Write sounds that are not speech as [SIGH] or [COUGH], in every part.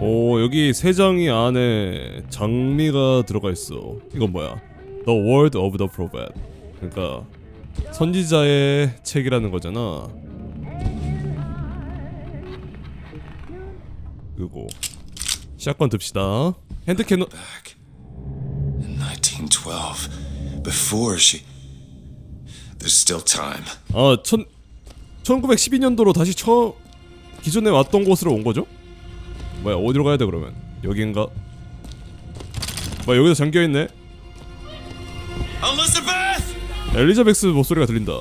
오 여기 세 장이 안에 장미가 들어가 있어. 이건 뭐야? The Word of the Prophet. 그러니까 선지자의 책이라는 거잖아. 그리고 샷건 듭시다. 핸드 캐논 back in 1912 before she there's still time 아, 천 1912년도로 다시 처 기존에 왔던 곳으로 온 거죠? 뭐야, 어디로 가야 돼 그러면? 여긴가? 뭐야, 여기서 잠겨 있네. 엘리자베스 목소리가 들린다.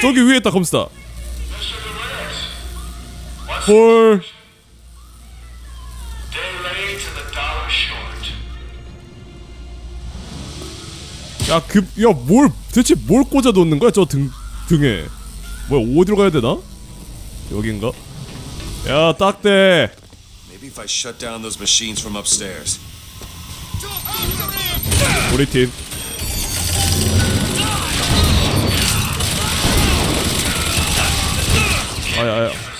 저기 위에 있다 검스다. 헐. 야, 그, 야, 뭘, 대체 뭘 꽂아 놓는 거야, 저 등, 등에. 뭐야, 어디로 가야 되나? 여긴가? 야, 딱대. maybe if i shut down those machines from upstairs 우리 팀. 아야, 아야.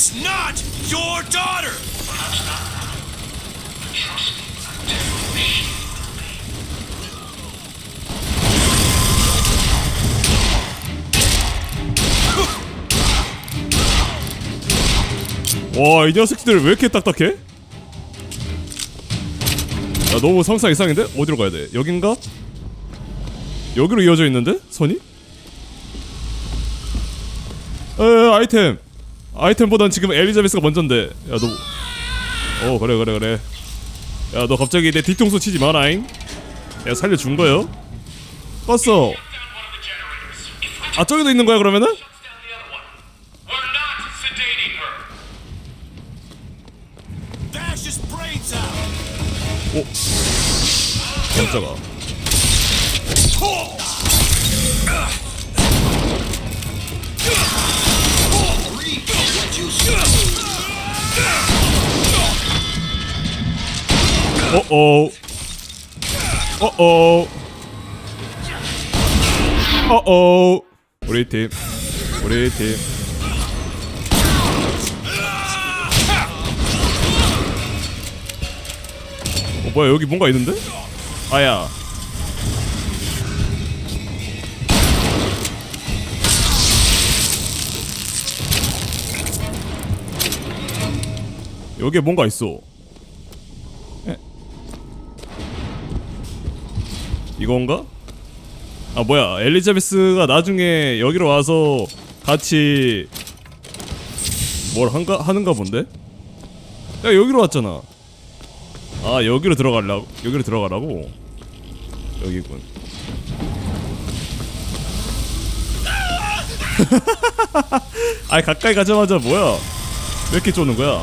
Is not your daughter 와, 이 녀석들 왜 이렇게 딱딱해? 야, 너무 상상 이상인데? 어디로 가야 돼? 여긴가? 여기로 이어져 있는데? 선이? 에, 아이템. 아이템보단 지금 엘리자베스가 먼저인데. 야, 너. 어, 그래, 그래, 그래. 야, 너 갑자기 내 뒤통수 치지 마라잉. 야, 살려준 거요? 껐어. 아, 저기도 있는 거야, 그러면은? 오. 깜짝아. 어어. 어어. 어어. 우리 팀. 우리 팀. 어 뭐야 여기 뭔가 있는데? 아야. 여기에 뭔가 있어. 이건가? 아 뭐야 엘리자베스가 나중에 여기로 와서 같이 뭘 한가 하는가 본데? 야 여기로 왔잖아. 아 여기로 들어가려고 여기로 들어가라고 여기군 [LAUGHS] 아이 가까이 가자마자 뭐야 왜 이렇게 쪼는 거야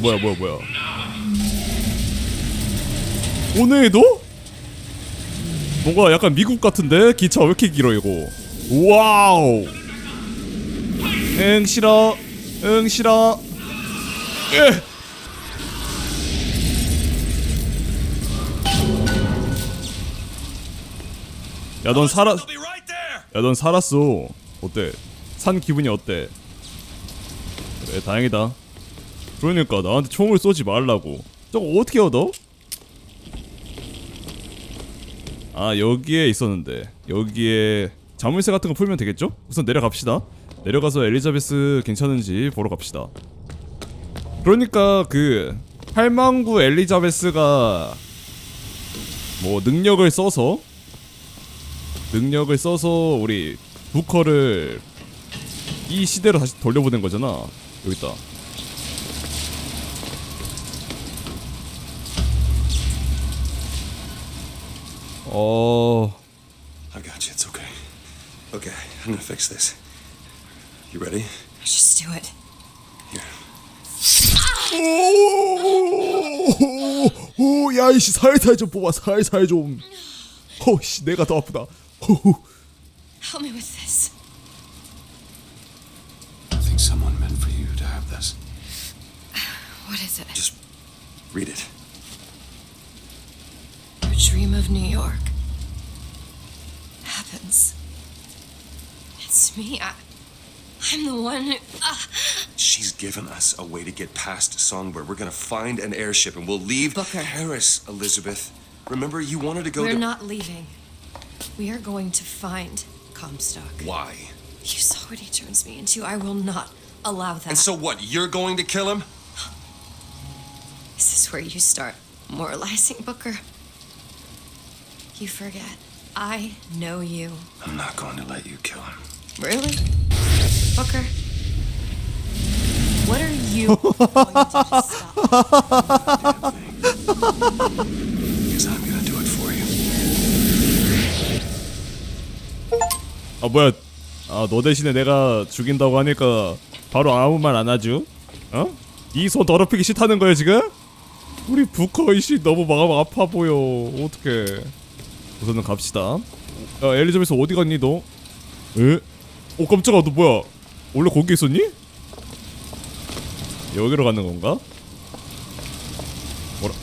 뭐야 뭐야 뭐야. 오늘도? 뭔가 약간 미국 같은데? 기차 왜 이렇게 길어 이거? 와우! 응 싫어. 응 싫어. 에. 야넌 there 야넌 살았어. 어때? 산 기분이 어때? 그래 다행이다 그러니까 나한테 총을 쏘지 말라고. 저거 어떻게 얻어? 아 여기에 있었는데. 여기에 자물쇠 같은 거 풀면 되겠죠? 우선 내려갑시다. 내려가서 엘리자베스 괜찮은지 보러 갑시다. 그러니까 그 팔망구 엘리자베스가 뭐 능력을 써서 능력을 써서 우리 부커를 이 시대로 다시 돌려보낸 거잖아. 여기 있다 어 i got you it's okay okay i'm gonna fix this you ready Just do it. here [LAUGHS] 오, 야 이씨 살살 좀 뽑아 살살 좀. 어씨 내가 더 아프다. 호호. Help me with this. I think someone meant for you to have this. What is it? Just read it. Dream of New York happens. It's me. I, I'm the one who. ah. She's given us a way to get past Songbird. We're gonna find an airship and we'll leave Booker. Paris, Elizabeth. Remember, you wanted to go We're to. not leaving. We are going to find Comstock. Why? You saw what he turns me into. I will not allow that. And so what? You're going to kill him? This is where you start moralizing, Booker? You forget. I know you. I'm not going to let you kill him. Really? Booker? What are you going to do to stop? Because I'm gonna do it for you. 아 뭐야? 아너 대신에 내가 죽인다고 하니까 바로 아무 말 안 하죠? 어? 이 손 더럽히기 싫다는 거야 지금? 우리 부커 이씨 너무 마음 아파 보여. 어떡해? 우선은 갑시다. 야 엘리자베스 어디 갔니 너? 에? 어 깜짝아 너 뭐야? 원래 거기 있었니? 여기로 가는 건가? 뭐라?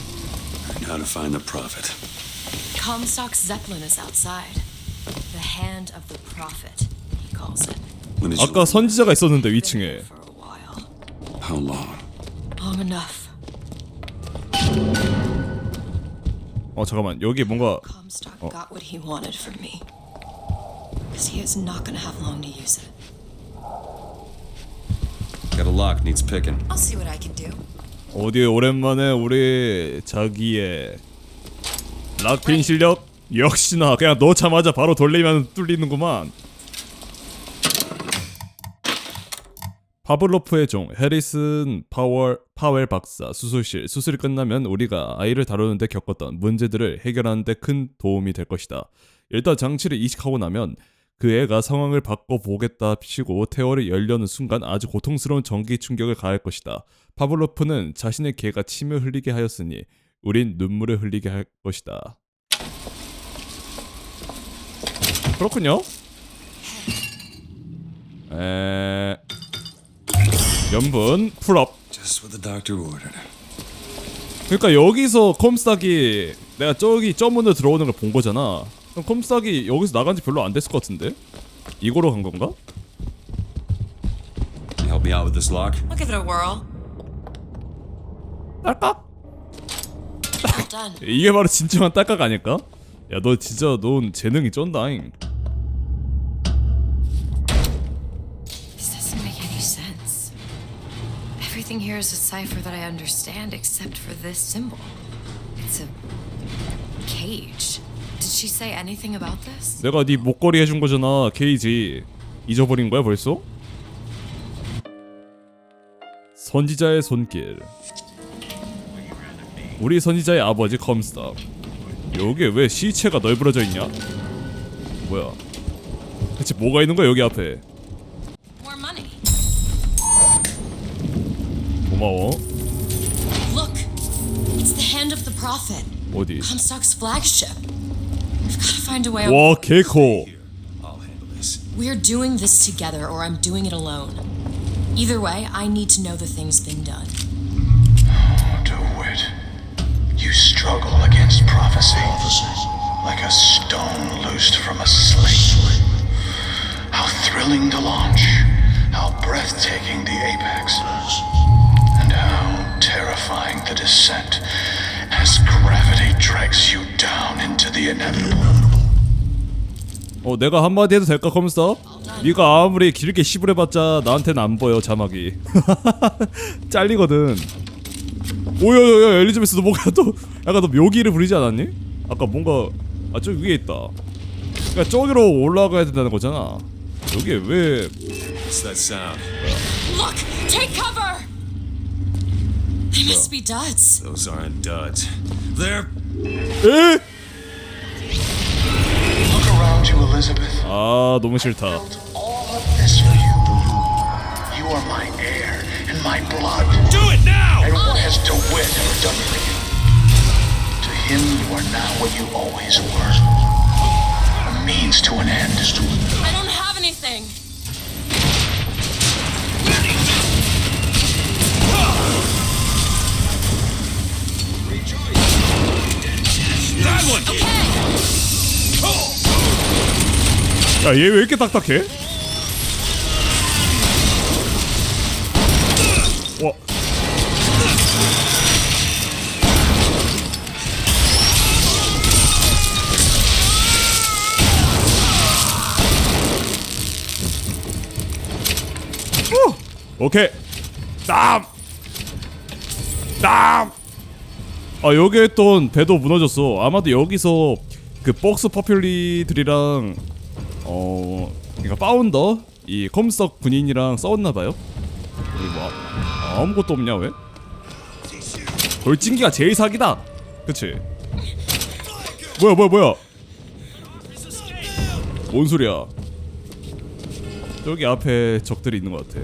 Now to find the prophet. Comstock's Zeppelin is outside. The hand of the prophet, he calls it. When did you 아까 선지자가 있었는데 위층에. for a while. How long? Long enough. 어 잠깐만 여기 뭔가 Comstock got what he wanted from me. Because he is not going to have long to use it. Got a lock, needs picking. I'll see what I can do. 어디 오랜만에 우리 자기의 락핀 실력 역시나 그냥 넣자마자 바로 돌리면 뚫리는구만. 파블로프의 종 해리슨 파월 파웰 박사 수술실 수술이 끝나면 우리가 아이를 다루는데 겪었던 문제들을 해결하는데 큰 도움이 될 것이다. 일단 장치를 이식하고 나면 그 애가 상황을 바꿔보겠다 치고 태월이 열려는 순간 아주 고통스러운 전기 충격을 가할 것이다. 파블로프는 자신의 개가 침을 흘리게 하였으니 우린 눈물을 흘리게 할 것이다. 그렇군요. 에... 연분 풀업. 그러니까 여기서 컴스닥이 내가 저기 저 문으로 들어오는 걸 본 거잖아. 그럼 컴스닥이 여기서 나간 지 별로 안 됐을 것 같은데? 이거로 간 건가? Can you help me out with this lock? I'll give it a whirl. 딸깍? Done. 이게 바로 진정한 딸깍 아닐까? 야 너 진짜 넌 재능이 쩐다잉. Everything here is a cipher that I understand except for this symbol. It's a cage. Did she say anything about this? 내가 네 목걸이 해준 거잖아 케이지 잊어버린 거야 벌써? 선지자의 손길 우리 선지자의 아버지 컴스탑 여기에 왜 시체가 널브러져 있냐? 뭐야 대체 뭐가 있는 거야 여기 앞에 고마워 Look! It's the hand of the prophet. 어디 Comstock's flagship. We've got to find a way. 와 개코 Here, I'll handle this. We're doing this together, or I'm doing it alone. Either way, I need to know the thing's been done. DeWitt, you struggle against prophecy like a stone loosed from a sling. How thrilling to launch, how breathtaking the apex, Terrifying the descent as gravity drags you down into the inevitable. 어 내가 한마디 해도 될까 컴스탑? 네가 아무리 길게 씹으려봤자 나한테는 안 보여 자막이 [LAUGHS] 잘리거든 오야야야 엘리자베스 너 뭔가 또 약간 너 묘기를 부리지 않았니? 아까 뭔가 아저 위에 있다 그러니까 저기로 올라가야 된다는 거잖아 여기에 왜 What's that sound? Look! Take cover! They must be duds. Those aren't duds. They're. 에? Look around you, Elizabeth. 아 너무 싫다 built all of this for you. You are my air and my blood. Do it now! And what has DeWitt ever done for you? To him, you are now what you always were. A means to an end. 야 얘 왜 이렇게 딱딱해? 와 후! 오케이 땀! 땀! 아 여기 있던 배도 무너졌어. 아마도 여기서 그 박스 퍼퓰리들이랑 어 그러니까 파운더? 이 컴스덕 군인이랑 싸웠나봐요? 뭐 아, 아무것도 없냐 왜? 돌진기가 제일 사기다! 그치? 뭐야 뭐야 뭐야? 뭔 소리야? 저기 앞에 적들이 있는 것 같아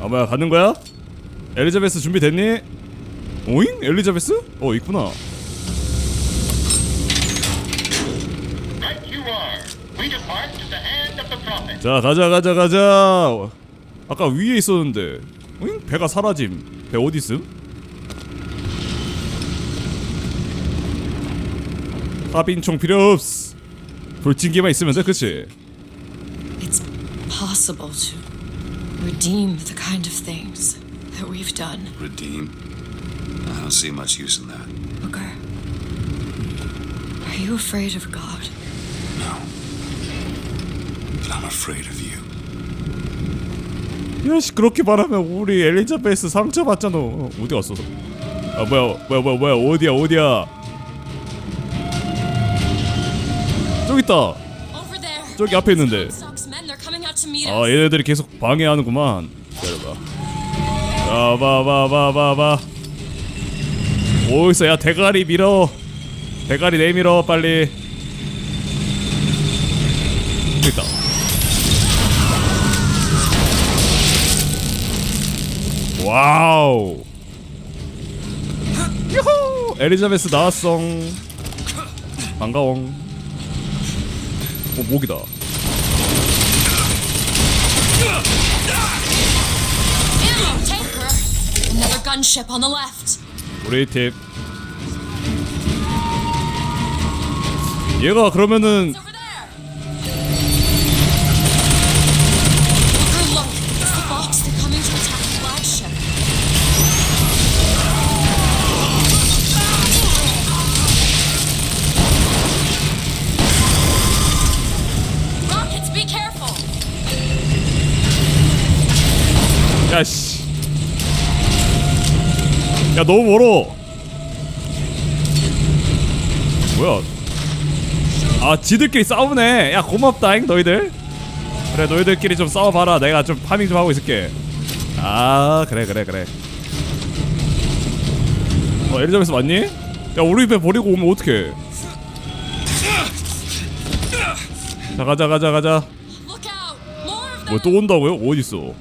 아 뭐야 가는 거야? 엘리자베스 준비됐니? 오잉? 엘리자베스? 어 있구나. 자 가자 가자 가자 아까 위에 있었는데 오잉? 배가 사라짐 배 어디 있음? 하빈총 필요 없어 돌진기만 있으면 돼 그치? It's possible to redeem the kind of things that we've done. Redeem? I don't see much use in that. Booker, are you afraid of God? No. But I'm afraid of you. 야씨 그렇게 말하면 우리 엘리자베스 상처 받잖아 어디 갔어? 아 뭐야 뭐야 뭐야 뭐야 어디야 어디야 저기 있다. 저기 앞에 있는데. 아. 얘네들이 계속 방해하는구만. 기다려봐. 봐봐봐봐봐봐. 어딨어 야 대가리 밀어. 대가리 내밀어 빨리. 여기 있다. 와우. 유후! 엘리자베스 나왔어 반가워 어 목이다. 우리 팀 얘가 그러면은 야 너무 멀어 뭐야 아 지들끼리 싸우네 야 고맙다잉 너희들 그래 너희들끼리 좀 싸워봐라 내가 좀 파밍 좀 하고 있을게 아 그래 그래 그래 어 엘리자베스 맞니? 야 우리 배 버리고 오면 어떡해 자 가자 가자 가자. 뭐 또 온다고요? 어딨어?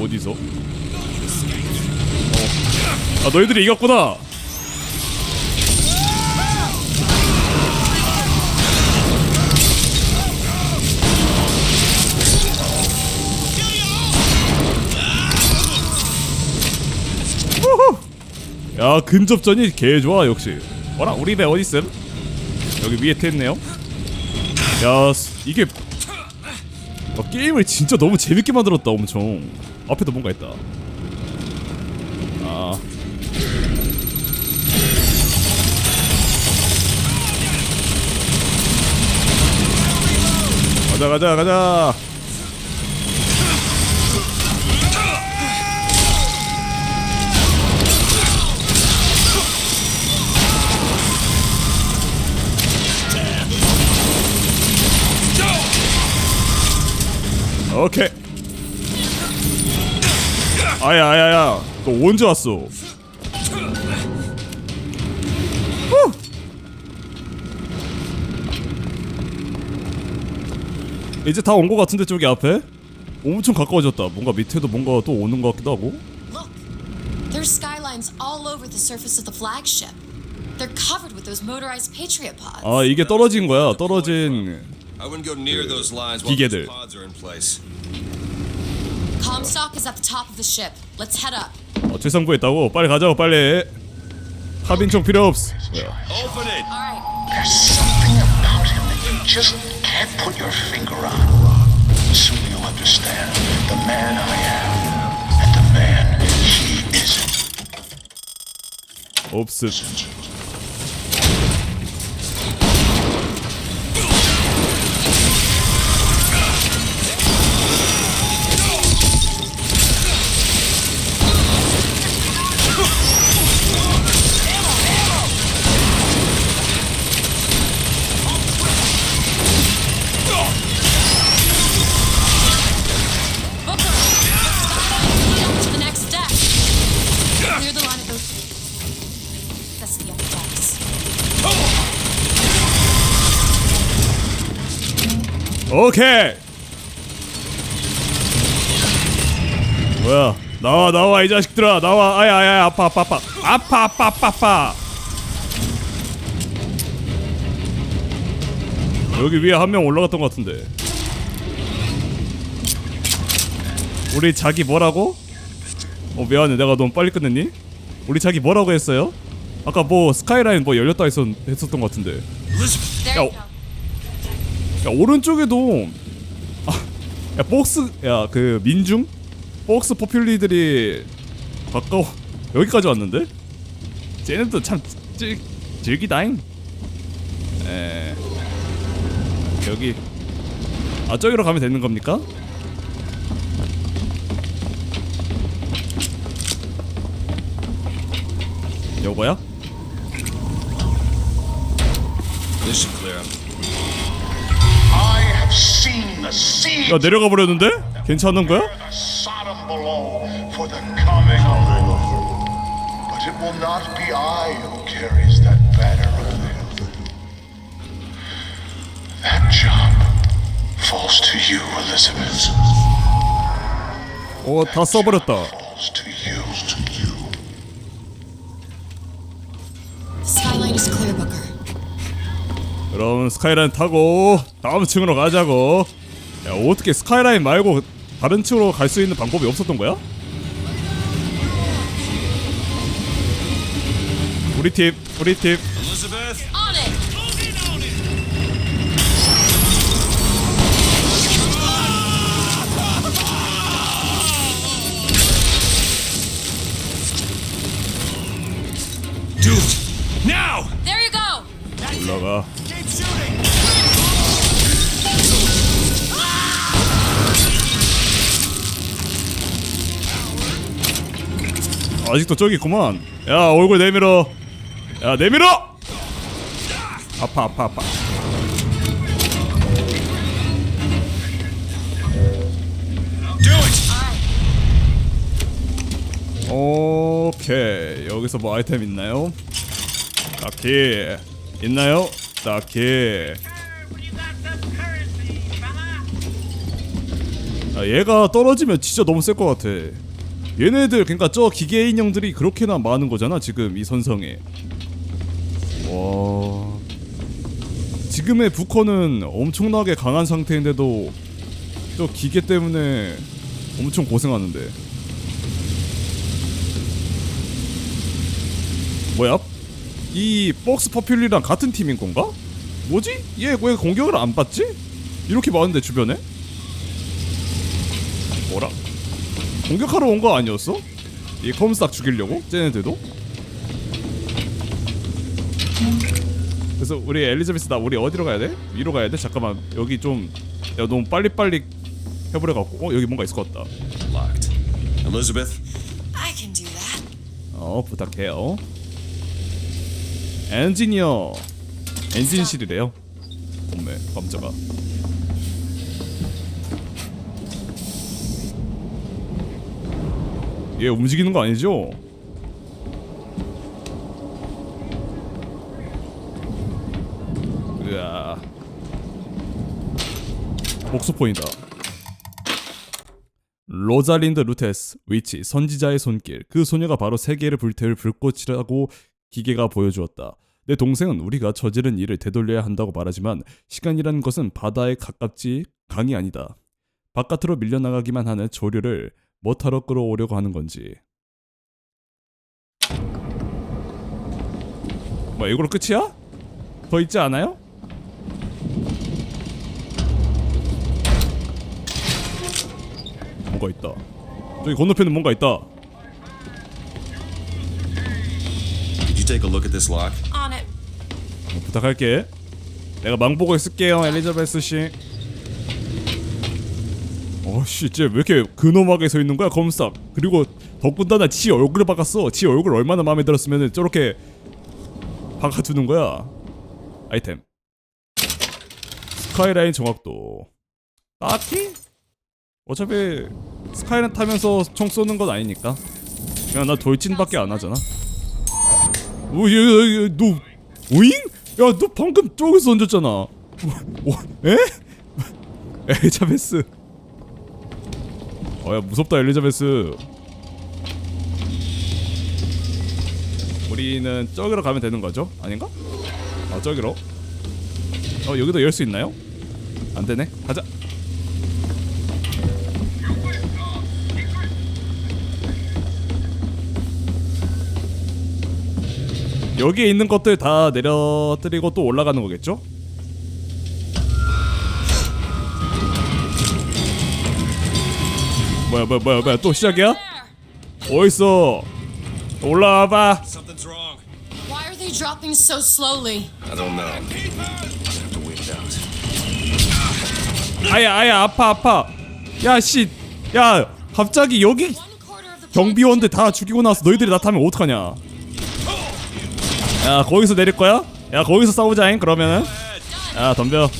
어디서? 어. 아 너희들이 이겼구나. 야 근접전이 개 좋아 역시. 어라 우리 배 어디 있음? 여기 위에 태 있네요. 야 스- 이게 아, 게임을 진짜 너무 재밌게 만들었다 엄청 앞에도 뭔가 있다 아 가자 가자 가자. 오케이. 아야야야. 너 언제 왔어? 이제 다온거 같은데 저기 앞에? 엄청 가까워졌다. 뭔가 밑에도 뭔가 또 오는 것 같기도 하고. Look, there's skylines all over the surface of the flagship. They're covered with those motorized Patriot pods. 아 이게 떨어진 거야. 떨어진 I wouldn't go near those lines while those 기계들. pods are in place. Comstock is at the top of the ship. Let's head up. 어, 최상부에 있다고. 빨리 가자고 빨리. 카빈총 필요 없어. 뭐야. Open it! All right. There's something about him that you just can't put your finger on. Soon you'll understand the man I am and the man he isn't. 없 오케이. 뭐야? 나와 나와 이 자식들아 나와 아야 아야 아파 아파 아파 아파 아파 아파 아파. 여기 위에 한 명 올라갔던 것 같은데. 우리 자기 뭐라고? 어 미안해 내가 너무 빨리 끝냈니? 우리 자기 뭐라고 했어요? 아까 뭐 스카이라인 뭐 열렸다 했었, 했었던 것 같은데 There 야, go. 야 오른쪽에도 아, 야 복스 야 그 민중? 복스 포퓰리들이 가까워. 여기까지 왔는데? 쟤네도 참 즐, 즐기다잉. 에 여기. 아 저기로 가면 되는 겁니까? 요거야? 야 내려가 버렸는데? 괜찮은 거야? 어 다 써버렸다. 그럼 스카이라인 타고 다음 층으로 가자고. 야 어떻게 스카이라인 말고 다른 층으로 갈 수 있는 방법이 없었던 거야? 우리 팀, 우리 팀. Elizabeth! On it. Do it! Now! There you go. 올라가. 아직도 저기 있구만. 야 얼굴 내밀어. 야 내밀어. 아파 아파 아파. 오케이 여기서 뭐 아이템 있나요? 딱히 있나요? 딱히 아, 얘가 떨어지면 진짜 너무 셀 것 같아 얘네들 그러니까 저 기계 인형들이 그렇게나 많은 거잖아 지금 이 선성에 와 지금의 부커는 엄청나게 강한 상태인데도 저 기계 때문에 엄청 고생하는데 뭐야? 이 박스 퍼퓰리랑 같은 팀인 건가? 뭐지? 얘 왜 공격을 안 받지? 이렇게 많은데 주변에? 뭐라? 공격하러 온 거 아니었어? 이 컴스닥 죽이려고? 쟤네들도? 그래서 우리 엘리자베스 나 우리 어디로 가야 돼? 위로 가야 돼? 잠깐만 여기 좀 야 너무 빨리빨리 해버려 갖고 어 여기 뭔가 있을 것 같다 Locked. Elizabeth? I can do that. 어 부탁해요 엔지니어 엔진실이래요 어메 깜짝아 얘 움직이는 거 아니죠? 으아 복수포인다 로잘린드 루테스 위치 선지자의 손길. 그 소녀가 바로 세계를 불태울 불꽃이라고 기계가 보여주었다. 내 동생은 우리가 저지른 일을 되돌려야 한다고 말하지만 시간이라는 것은 바다에 가깝지 강이 아니다. 바깥으로 밀려나가기만 하는 조류를 뭐타러 끌어오려고 하는 건지 뭐 이걸로 끝이야? 더 있지 않아요? 뭔가 있다 저기 건너편에 뭔가 있다 Did you take a look at this lock? On it. 부탁할게 내가 망보고 있을게요 엘리자베스 씨 어씨 쟤왜 이렇게 근엄하게 서 있는 거야 검싹 그리고 더군다나 지 얼굴을 박았어. 지 얼굴 얼마나 마음에 들었으면 저렇게 박아두는 거야. 아이템. 스카이라인 정확도. 딱히? 어차피 스카이라인 타면서 총 쏘는 건 아니니까. 그냥 나 돌진밖에 안 하잖아. 오얘너 오잉? 야 너 방금 저기서 던졌잖아. 오, 에? [LAUGHS] 엘리자베스 어야 무섭다 엘리자베스 우리는 저기로 가면 되는 거죠? 아닌가? 아 저기로 어 여기도 열 수 있나요? 안 되네 가자 여기에 있는 것들 다 내려뜨리고 또 올라가는 거겠죠? 뭐야 뭐야 뭐야 뭐야 또 시작이야? 어딨어 올라와봐 Something's wrong. Why are they dropping so slowly? I don't know. Have to wait it out. 아야 아야 아파 아파 야 씨 야 갑자기 여기 One quarter of the 경비원들 다 죽이고 나서 너희들이 나타나면 어떡하냐 야 거기서 내릴 거야? 야 거기서 싸우자잉 그러면은 야 덤벼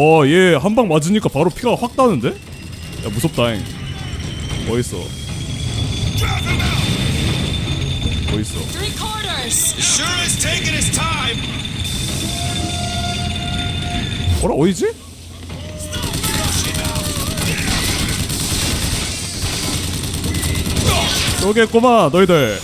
와 얘 한 방 맞으니까 바로 피가 확 나는데? 야 무섭다잉 his time. 어라 어디지? 여기 있구만 너희들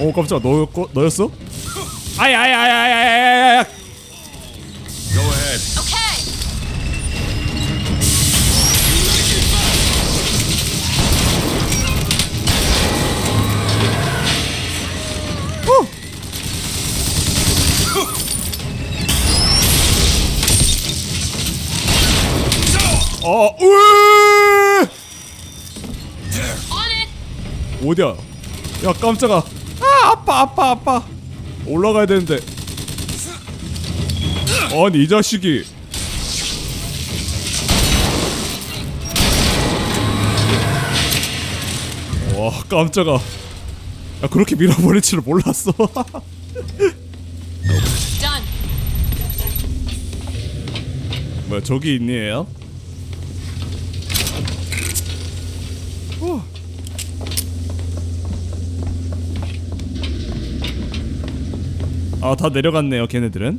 어 깜짝아 너였고 너였어? 아야 아야 아야 아야 Go ahead. Okay. 어 으 On it. 어디야? 야 깜짝아 아 아파 아파 아파 올라가야 되는데. 아니 이 자식이. 와 깜짝아. 야 그렇게 밀어버릴 줄 몰랐어. [LAUGHS] 뭐야 저기 있니 얘야? 아 다 내려갔네요 걔네들은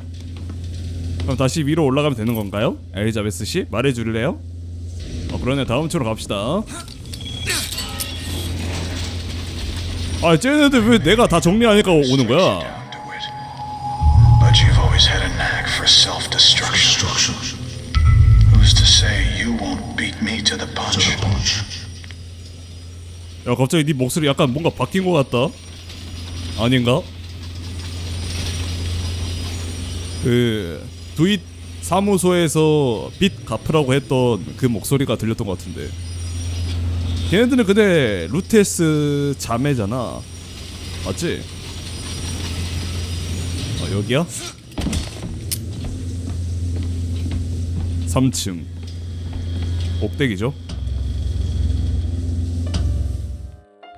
그럼 다시 위로 올라가면 되는 건가요? 엘리자베스 씨 말해줄래요? 어 그러네 다음 주로 갑시다 아 쟤네들 왜 내가 다 정리하니까 오는 거야. But you've always had a knack for self-destruction. Who's to say you won't beat me to the punch? 야 갑자기 네 목소리 약간 뭔가 바뀐 것 같다 아닌가? 그 두잇 사무소에서 빚 갚으라고 했던 그 목소리가 들렸던 것 같은데 걔네들은 근데 루테스 자매잖아 맞지? 아 여기야? 3층 꼭대기죠?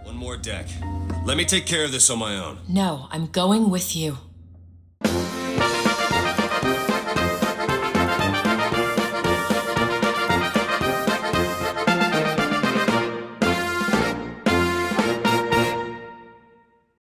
One more deck. Let me take care of this on my own. No, I'm going with you.